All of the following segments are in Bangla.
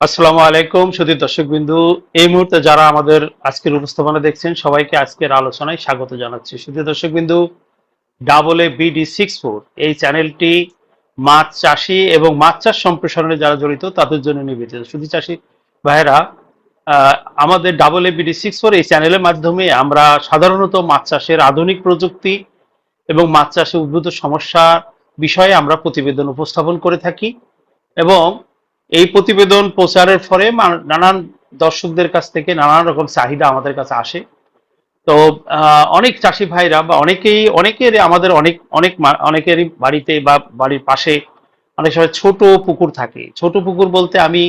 আসসালামু আলাইকুম সুধীর দর্শক বিন্দু এই মুহূর্তে যারা আমাদের আজকের উপস্থাপনা দেখছেন, সবাইকে আজকের আলোচনায় স্বাগত জানাচ্ছি। সুধীর দর্শক বিন্দু double A B D six four এই চ্যানেলটি মাছ চাষি এবং মাছ চাষ সম্প্রসারণে যারা জড়িত, তাদের জন্য নিবেদিত। শুধু চাষি ভাইয়েরা আমাদের double A B D six four এই চ্যানেলের মাধ্যমে আমরা সাধারণত মাছ চাষের আধুনিক প্রযুক্তি এবং মাছ চাষে উদ্ভূত সমস্যা বিষয়ে আমরা প্রতিবেদন উপস্থাপন করে থাকি এবং এই প্রতিবেদন প্রচারের ফলে নানান দর্শকদের কাছ থেকে নানান রকম চাহিদা আমাদের কাছে আসে। তো অনেক চাষি ভাইরা বা অনেকেই, অনেকের আমাদের অনেক অনেক অনেকেরই বাড়িতে বা বাড়ির পাশে অনেক সময় ছোট পুকুর থাকে। ছোট পুকুর বলতে আমি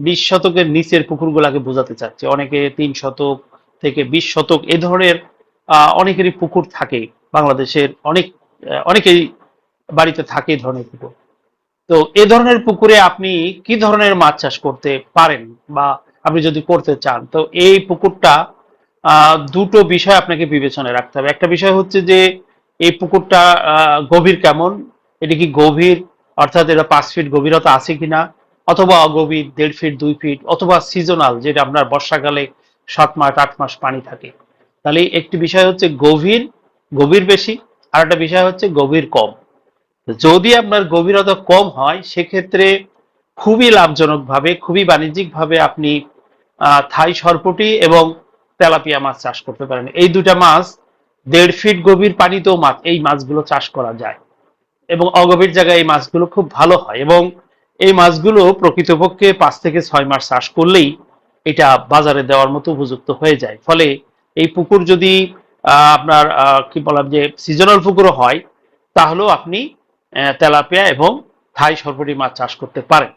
বিশ শতকের নিচের পুকুরগুলাকে বোঝাতে চাচ্ছি। অনেকে তিন শতক থেকে বিশ শতক এ ধরনের অনেকেরই পুকুর থাকে বাংলাদেশের অনেক, অনেকেই বাড়িতে থাকে এই ধরনের পুকুর। তো এ ধরনের পুকুরে আপনি কি ধরনের মাছ চাষ করতে পারেন বা আপনি যদি করতে চান? তো এই পুকুরটা দুটো বিষয় আপনাকে বিবেচনায় রাখতে হবে। একটা বিষয় হচ্ছে যে, এই পুকুরটা গভীর কেমন? এটা কি গভীর? অর্থাৎ এটা পাঁচ ফিট গভীরতা আছে কিনা? অথবা অগভীর দেড় ফিট দুই ফিট অথবা সিজনাল যেটা আপনার বর্ষাকালে সাত মাস, আট মাস পানি থাকে। তাহলে একটি বিষয় হচ্ছে গভীর গভীর বেশি আর একটা বিষয় হচ্ছে গভীর কম। যদি আপনার গভীরতা কম হয়, সেক্ষেত্রে খুবই লাভজনকভাবে, খুবই বাণিজ্যিকভাবে আপনি থাই সরপুটি এবং তেলাপিয়া মাছ চাষ করতে পারেন। এই দুটা মাছ দেড় ফিট গভীর পানিতেও মাছ, এই মাছগুলো চাষ করা যায় এবং অগভীর জায়গায় এই মাছগুলো খুব ভালো হয় এবং এই মাছগুলো প্রকৃতপক্ষে পাঁচ থেকে ছয় মাস চাষ করলেই এটা বাজারে দেওয়ার মতো উপযুক্ত হয়ে যায়। ফলে এই পুকুর যদি আপনার কি বললাম যে সিজনাল পুকুরও হয়, তাহলেও আপনি তেলাপিয়া এবং থাই সরপুটি মাছ চাষ করতে পারেন।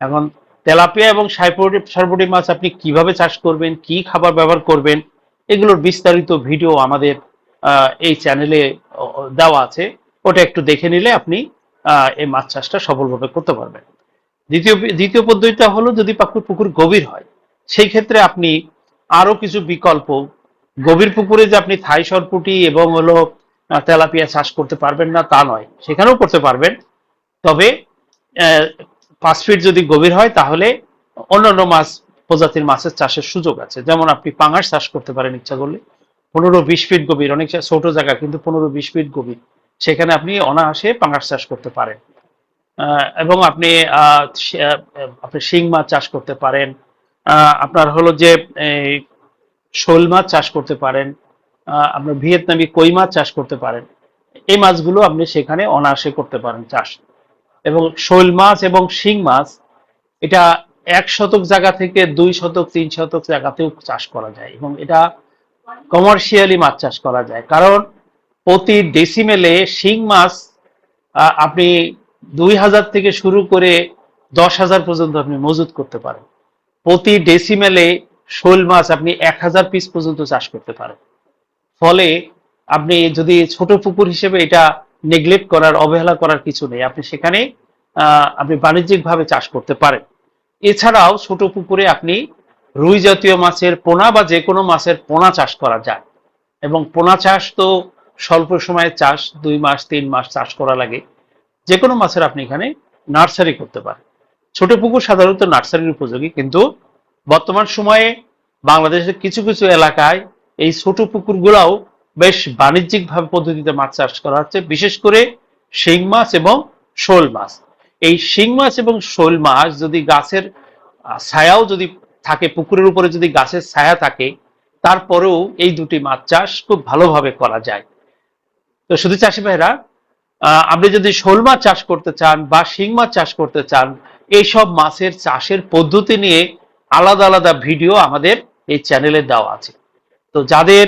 এখন তেলাপিয়া এবং সাইপুরি সরপুটি মাছ আপনি কীভাবে চাষ করবেন, কি খাবার ব্যবহার করবেন, এগুলোর বিস্তারিত ভিডিও আমাদের এই চ্যানেলে দেওয়া আছে। ওটা একটু দেখে নিলে আপনি এই মাছ চাষটা সফলভাবে করতে পারবেন। দ্বিতীয় দ্বিতীয় পদ্ধতিটা হলো যদি পাকুর পুকুর গভীর হয়, সেই ক্ষেত্রে আপনি আরও কিছু বিকল্প। গভীর পুকুরে যে আপনি থাই সরপুটি এবং হলো তেলাপিয়া চাষ করতে পারবেন না, তা নয়। সেখানেও করতে পারবেন। তবে পাঁচ ফিট যদি গভীর হয়, তাহলে অন্যান্য মাছ, প্রজাতির মাছের চাষের সুযোগ আছে। যেমন আপনি পাঙাশ চাষ করতে পারেন ইচ্ছা করলে। পনেরো বিশ ফিট গভীর, অনেক ছোট জায়গা, কিন্তু পনেরো বিশ ফিট গভীর। সেখানে আপনি অনায়াসে পাঙাশ চাষ করতে পারেন। এবং আপনি আপনি শিং মাছ চাষ করতে পারেন। আপনার হলো যে শোল মাছ চাষ করতে পারেন। আপনার ভিয়েতনামি কই মাছ চাষ করতে পারেন। এই মাছগুলো আপনি সেখানে অনায়াসে করতে পারেন চাষ। এবং শৈল মাছ এবং শিং মাছ, এটা এক শতক জায়গা থেকে দুই শতক, তিন শতক জায়গাতেও চাষ করা যায় এবং এটা কমার্শিয়ালি মাছ চাষ করা যায়। কারণ প্রতি ডেসিমেলে শিং মাছ আপনি দুই হাজার থেকে শুরু করে দশ হাজার পর্যন্ত আপনি মজুত করতে পারেন। প্রতি ডেসিমেলে শোল মাছ আপনি এক হাজার পিস পর্যন্ত চাষ করতে পারেন। ফলে আপনি যদি ছোট পুকুর হিসেবে এটা নেগলেক্ট করার, অবহেলা করার কিছু নেই, আপনি সেখানে আপনি বাণিজ্যিকভাবে চাষ করতে পারেন। এছাড়াও ছোট পুকুরে আপনি রুই জাতীয় মাছের পোনা বা যে কোনো মাছের পোনা চাষ করা যায়। এবং পোনা চাষ তো স্বল্প সময়ের চাষ, দুই মাস, তিন মাস চাষ করা লাগে। যে কোনো মাছের আপনি এখানে নার্সারি করতে পারেন। ছোট পুকুর সাধারণত নার্সারির উপযোগী, কিন্তু বর্তমান সময়ে বাংলাদেশের কিছু কিছু এলাকায় এই ছোট পুকুরগুলাও বেশ বাণিজ্যিকভাবে পদ্ধতিতে মাছ চাষ করা হচ্ছে, বিশেষ করে শিং মাছ এবং শোল মাছ। এই শিং মাছ এবং শোল মাছ যদি গাছের ছায়াও যদি থাকে, পুকুরের উপরে যদি গাছের ছায়া থাকে, তারপরেও এই দুটি মাছ চাষ খুব ভালোভাবে করা যায়। তো শুধু চাষি ভাইরা আপনি যদি শোল মাছ চাষ করতে চান বা শিং মাছ চাষ করতে চান, এইসব মাছের চাষের পদ্ধতি নিয়ে আলাদা আলাদা ভিডিও আমাদের এই চ্যানেলে দেওয়া আছে। তো যাদের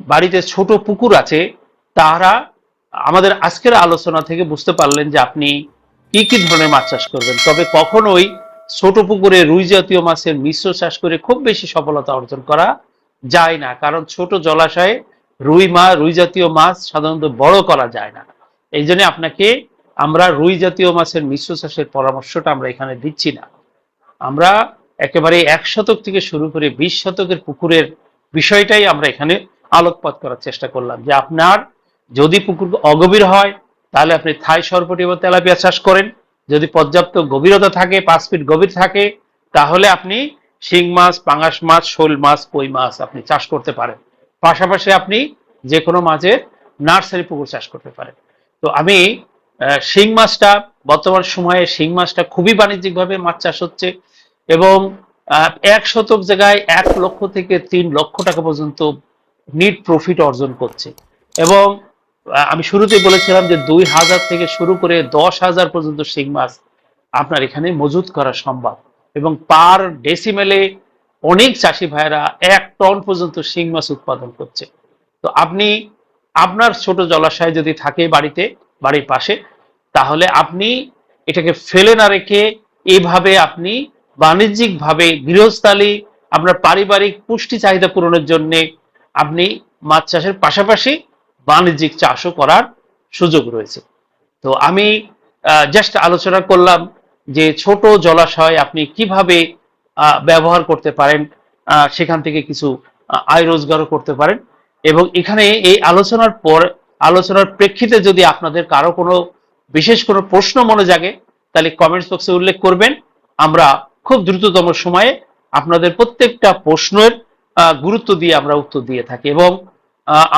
বাড়িতে ছোট পুকুর আছে, তারা আমাদের আজকের আলোচনা থেকে বুঝতে পারলেন যে আপনি কি কি ধরনের মাছ চাষ করবেন। তবে কখনোই ছোট পুকুরে রুই জাতীয় মাছের মিশ্র চাষ করে খুব বেশি সফলতা অর্জন করা যায় না, কারণ ছোট জলাশয়ে রুই মাছ রুই জাতীয় মাছ সাধারণত বড় করা যায় না। এই জন্য আপনাকে আমরা রুই জাতীয় মাছের মিশ্র চাষের পরামর্শটা আমরা এখানে দিচ্ছি না। আমরা একেবারে এক শতক থেকে শুরু করে বিশ শতকের পুকুরের বিষয়টাই আমরা এখানে আলোকপাত করার চেষ্টা করলাম যে আপনার যদি পুকুর অগভীর হয়, তাহলে আপনি থাই সরপটি এবং তেলাপিয়া চাষ করেন। যদি পর্যাপ্ত গভীরতা থাকে, পাঁচ ফিট গভীর থাকে, তাহলে আপনি শিং মাছ, পাঙাশ মাছ, শোল মাছ কই মাছ আপনি চাষ করতে পারেন। পাশাপাশি আপনি যে কোনো মাছের নার্সারি পুকুর চাষ করতে পারেন। তো আমি শিং মাছটা, বর্তমান সময়ে শিং মাছটা খুবই বাণিজ্যিকভাবে মাছ চাষ হচ্ছে এবং এক শতক জায়গায় এক লক্ষ থেকে তিন লক্ষ টাকা পর্যন্ত নিট প্রফিট অর্জন করছে। এবং আমি শুরুতেই বলেছিলাম যে দুই হাজার থেকে শুরু করে দশ হাজার পর্যন্ত শিং মাছ আপনার এখানে মজুত করা সম্ভব। এবং পার ডেসিমেলে অনেক চাষি ভাইরা এক টন পর্যন্ত শিং মাছ উৎপাদন করছে। তো আপনি, আপনার ছোট জলাশয় যদি থাকে বাড়িতে, বাড়ির পাশে, তাহলে আপনি এটাকে ফেলে না রেখে এভাবে আপনি বাণিজ্যিকভাবে গৃহস্থালী, আপনার পারিবারিক পুষ্টি চাহিদা পূরণের জন্য আপনি মাছ চাষের পাশাপাশি বাণিজ্যিক চাষও করার সুযোগ রয়েছে। তো আমি জাস্ট আলোচনা করলাম যে ছোট জলাশয় আপনি কীভাবে ব্যবহার করতে পারেন সেখান থেকে কিছু আয় রোজগারও করতে পারেন এবং এখানে এই আলোচনার পর, আলোচনার প্রেক্ষিতে যদি আপনাদের কারও কোনো বিশেষ কোনো প্রশ্ন মনে জাগে, তাহলে কমেন্টস বক্সে উল্লেখ করবেন, আমরা খুব দ্রুততম সময়ে আপনাদের প্রত্যেকটা প্রশ্নের গুরুত্ব দিয়ে আমরা উত্তর দিয়ে থাকি এবং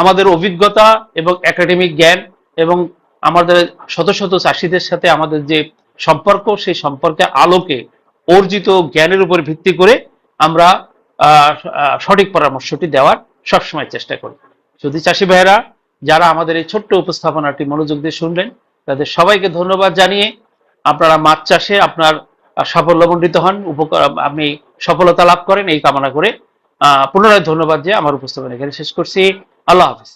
আমাদের অভিজ্ঞতা এবং একাডেমিক জ্ঞান এবং আমাদের শত শত চাষিদের সাথে আমাদের যে সম্পর্ক, সেই সম্পর্কে আলোকে অর্জিত জ্ঞানের উপর ভিত্তি করে আমরা সঠিক পরামর্শটি দেওয়ার সবসময় চেষ্টা করি। যদি চাষি ভাইয়েরা, যারা আমাদের এই ছোট্ট উপস্থাপনাটি মনোযোগ দিয়ে শুনলেন, তাদের সবাইকে ধন্যবাদ জানিয়ে আপনারা মাছ চাষে আপনার সাফল্যমণ্ডিত হন, উপকার আপনি সফলতা লাভ করেন, এই কামনা করে পুনরায় ধন্যবাদ যে আমার উপস্থাপনা এখানে শেষ করছি। আল্লাহ হাফিজ।